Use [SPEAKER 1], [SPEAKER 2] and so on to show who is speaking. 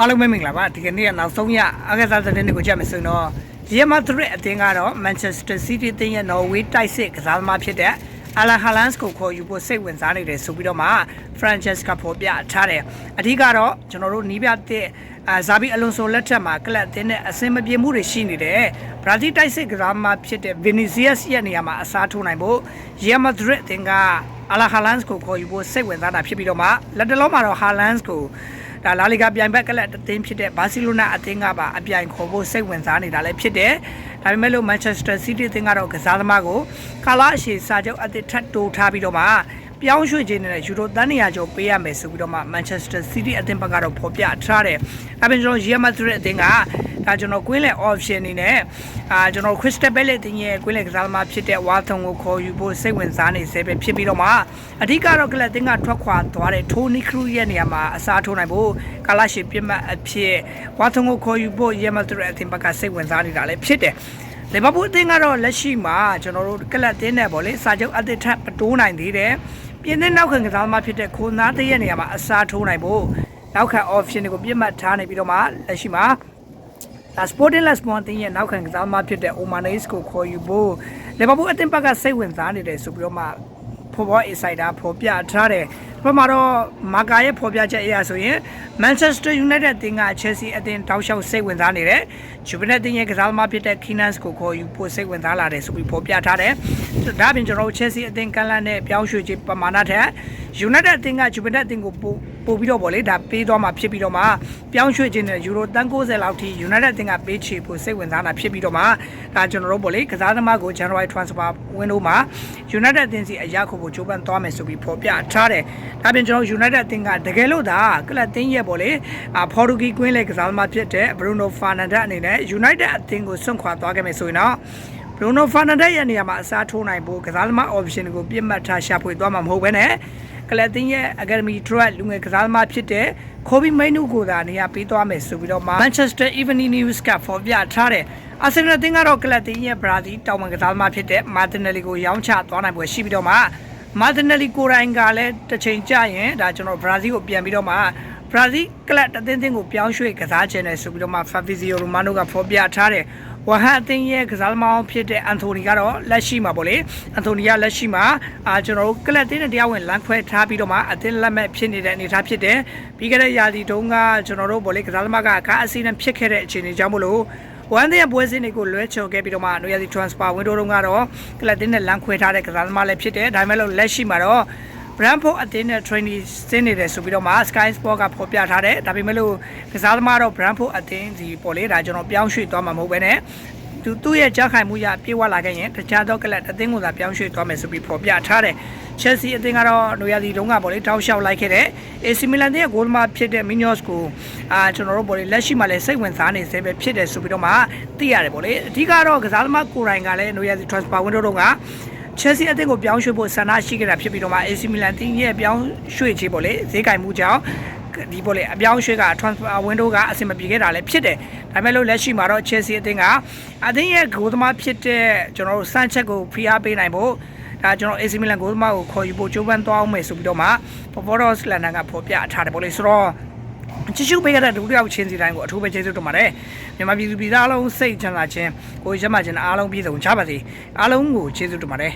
[SPEAKER 1] အားလုံးပဲမင်္ဂလာပါဒီကနေ့ကနောက်ဆုံးရအကစားသတင်းတွေကိုကြည့်မယ်ဆိုရင်တော့ရီမတ်ဒရစ်အသင်းကတော့ Manchester City အသင်းရဲ့ Norway တိုက်စစ်ကစားသမားဖြစ်တဲ့ Alan Haaland ကိုခေါ်ယူဖို့စိတ်ဝင်စားနေတယ်ဆိုပြီးတော့မှ Francesca ဖော်ပြထားတယ်အဓိကတော့ကျွန်တော်တို့နီးပြတဲ့အာဇာဘီအလွန်ဆိုလက်ထက်မှာကလပ်အသင်းနဲ့အဆင်မပြေမှုတွေရှိနေတယ်ဘရာဇီးတိုက်စစ်ကစားသမားဖြစ်တဲ့ Vinicius ရဲ့နေရာမှာအစားထိုးနိုင်ဖို့ရီမတ်ဒရစ်အသင်းကအလာဟာလန်စ်ကိုခေါ်ယူဖို့စိတ်ဝင်စားတာဖြစ်ပြီးတော့မှလက်တလုံးမှာတော့ဟာလန်စ်ကို ဒါလာလီဂါပြိုင်ဘက်ကလပ်အသင်းဖြစ်တဲ့ဘာစီလိုနာအသင်းကပါအပြိုင်ခေါ်ဖို့စိတ်ဝင်စားနေတာလည်းဖြစ်တယ်။ဒါပေမဲ့လို့မန်ချက်စတာစီးတီးအသင်းကတော့ကစားသမားကိုကာလာအရှိစာချုပ်အသစ်ထပ်တိုးထားပြီးတော့မှပြောင်းရွှေ့ခြင်းနဲ့ယူရိုတန်းနေရာကျော်ပေးရမယ်ဆိုပြီးတော့မှမန်ချက်စတာစီးတီးအသင်းဘက်ကတော့ဖော်ပြထားတယ်။အပြင်ကျွန်တော်ရီယယ်မက်ဒရစ်အသင်းက ဒါကျွန်တော်ကွင်းလေ option အနေနဲ့အာကျွန်တော် Crystal Palace တင်ရဲ့ကွင်းလေကစားသမားဖြစ်တဲ့ဝါထုံကိုခေါ်ယူဖို့စိတ်ဝင်စားနေစေပဲဖြစ်ပြီးတော့မှအဓိကတော့ကလပ်တင်ကထွက်ခွာသွားတဲ့ Tony Cruz ရဲ့နေရာမှာအစားထိုးနိုင်ဖို့ကာလာရှိပြတ်မှတ်အဖြစ်ဝါထုံကိုခေါ်ယူဖို့ Real Madrid အသင်းဘက်ကစိတ်ဝင်စားနေတာလည်းဖြစ်တယ်လီဗာပူးအသင်းကတော့လက်ရှိမှာကျွန်တော်တို့ကလပ်တင်းနဲ့ပေါ့လေစာချုပ်အသစ်ထပ်မတိုးနိုင်သေးတယ်ပြင်သစ်နောက်ခံကစားသမားဖြစ်တဲ့ခိုနာတရဲ့နေရာမှာအစားထိုးနိုင်ဖို့နောက်ခံ option တွေကိုပြတ်မှတ်ထားနေပြီးတော့မှလက်ရှိမှာ ဒါ Sporting Lisbon တင်းရဲ့နောက်ခံကစားသမားဖြစ်တဲ့ Omanes ကိုခေါ်ယူဖို့လီဗာပူးအသင်းဘက်ကစိတ်ဝင်စားနေတယ်ဆိုပြီးတော့မှ Football Insider ဖော်ပြထားတယ်။ဘက်မှာတော့မာကာရဲ့ဖော်ပြချက်အရဆိုရင် Manchester United အသင်းက Chelsea အသင်းတောက်လျှောက်စိတ်ဝင်စားနေတယ်။ Juventus အသင်းရဲ့ကစားသမားဖြစ်တဲ့ Keane ကိုခေါ်ယူဖို့စိတ်ဝင်စားလာတယ်ဆိုပြီးဖော်ပြထားတယ်။ဒါ့အပြင်ကျွန်တော်တို့ Chelsea အသင်းကလန်နဲ့ပြောင်းရွှေ့ခြင်းပမာဏထက် United အသင်းက Juventus အသင်းကိုပို့ပို့ပြီးတော့ဗောလေဒါပေးသွားမှာဖြစ်ပြီးတော့မှပြောင်းရွှေ့ခြင်းနဲ့ယူရိုတန်90လောက်ထိ United အသင်းကပေးချေဖို့စိတ်ဝင်စားတာဖြစ်ပြီးတော့မှဒါကျွန်တော်တို့ဗောလေကစားသမားကို January transfer window မှာ United အသင်းစီအရာခုကိုကြိုးပမ်းသွားမယ်ဆိုပြီးဖော်ပြထားတယ်။ဒါပြင်ကျွန်တော် United အသင်းကတကယ်လို့ဒါကလပ်တင်းရဲ့ဗောလေအာ Portuguese ကွင်းလေကစားသမားဖြစ်တဲ့ Bruno Fernandes အနေနဲ့ United အသင်းကိုစွန့်ခွာသွားခဲ့မယ်ဆိုရင်တော့ Bruno Fernandes ရဲ့နေရာမှာအစားထိုးနိုင်ဖို့ကစားသမား option ကိုပြစ်မှတ်ထားရှာဖွေသွားမှာမဟုတ်ဘဲနဲ့ ကလပ်တင်ရဲ့ Academy Track လူငယ်ကစားသမားဖြစ်တဲ့ Kobe Mainoo ကိုသာနေရာပေးသွားမယ်ဆိုပြီးတော့မှ Manchester Evening News ကဖော်ပြထားတယ်။အာဆင်နယ်တင်ကတော့ကလပ်တင်ရဲ့ Brazil တောင်ဝင်ကစားသမားဖြစ်တဲ့ Martinelli ကိုရောင်းချသွားနိုင်ပွဲရှိပြီးတော့မှ Martinelli ကိုရိုင်းကလည်းတစ်ချိန်ကြာရင်ဒါကျွန်တော် Brazil ကိုပြန်ပြီးတော့မှဘရာဇီးကလပ်တသင်းသင်းကိုပြောင်းရွှေ့ကစားခြင်းနဲ့ဆိုပြီးတော့မှ Fabrizio Romano ကဖော်ပြထားတယ်။ ဝဟန်အသင်းရဲ့ကစားသမားဖြစ်တဲ့အန်တိုနီကတော့လက်ရှိမှာပေါ့လေ။အန်တိုနီကလက်ရှိမှာအာကျွန်တော်တို့ကလပ်တင်းနဲ့တရားဝင်လမ်းခွဲထားပြီးတော့မှအသင်းလက်မဲ့ဖြစ်နေတဲ့အနေအထားဖြစ်တယ်။ပြီးခဲ့တဲ့ရာသီတုန်းကကျွန်တော်တို့ပေါ့လေကစားသမားကအခါအစီအစဉ်ဖြစ်ခဲ့တဲ့အခြေအနေကြောင့်မလို့ဝမ်တဲ့ပွဲစဉ်တွေကိုလွဲချော်ခဲ့ပြီးတော့မှနွေရာသီ transfer window တုန်းကတော့ကလပ်တင်းနဲ့လမ်းခွဲထားတဲ့ကစားသမားလည်းဖြစ်တယ်။ဒါပေမဲ့လို့လက်ရှိမှာတော့ Brentford အသင်းနဲ့ training ဆင်းနေတယ်ဆိုပြီးတော့မှ Sky Sport ကဖော်ပြထားတယ်ဒါပေမဲ့လို့ကစားသမားတော့ Brentford အသင်းဒီပေါ်လေဒါကျွန်တော်ပြောင်းရွှေ့သွားမှာမဟုတ်ဘဲနဲ့သူသူ့ရဲ့ကြားခိုင်မှုရပြေဝလာခဲ့ရင်တခြားသောကလပ်အသင်းကိုသာပြောင်းရွှေ့သွားမယ်ဆိုပြီးဖော်ပြထားတယ် Chelsea အသင်းကတော့နွေရာသီတုန်းကပေါ်လေတောက်လျှောက်လိုက်ခဲ့တဲ့ AC Milan ရဲ့ဂိုးသမားဖြစ်တဲ့ Munoz ကိုအာကျွန်တော်တို့ပေါ်လေလက်ရှိမှာလည်းစိတ်ဝင်စားနေစေပဲဖြစ်တယ်ဆိုပြီးတော့မှသိရတယ်ပေါ်လေအဓိကတော့ကစားသမားကိုရိုင်းကလည်းနွေရာသီ transfer window တုန်းက Chelsea အသင်းကိုပြောင်းရွှေ့ဖို့ဆန္ဒရှိခဲ့တာဖြစ်ပြီးတော့မှ AC Milan တင်းရဲ့ပြောင်းရွှေ့ခြင်းပေါ့လေဈေးကင်မှုကြောင့်ဒီပေါ့လေအပြောင်းရွှေ့က transfer window ကအဆင်မပြေခဲ့တာလည်းဖြစ်တယ်။ဒါပေမဲ့လို့လက်ရှိမှာတော့ Chelsea အသင်းကအသင်းရဲ့ဂိုးသမားဖြစ်တဲ့ကျွန်တော်တို့ Sanchez ကိုဖိအားပေးနိုင်ဖို့ဒါကျွန်တော် AC Milan ဂိုးသမားကိုခေါ်ယူဖို့ကြိုးပမ်းသွားအောင်မယ်ဆိုပြီးတော့မှ Poporos London ကဖော်ပြထားတယ်ပေါ့လေဆိုတော့ ချစ်ရှုပေးခဲ့တဲ့ဒုတိယချင်းစီတိုင်းကိုအထူးပဲကျေးဇူးတင်ပါတယ်မြန်မာပြည်သူပြည်သားအလုံးစိတ်ချမ်းသာခြင်းကိုယ်ရမှခြင်းအားလုံးပြည့်စုံကြပါစေအားလုံးကိုကျေးဇူးတင်ပါတယ်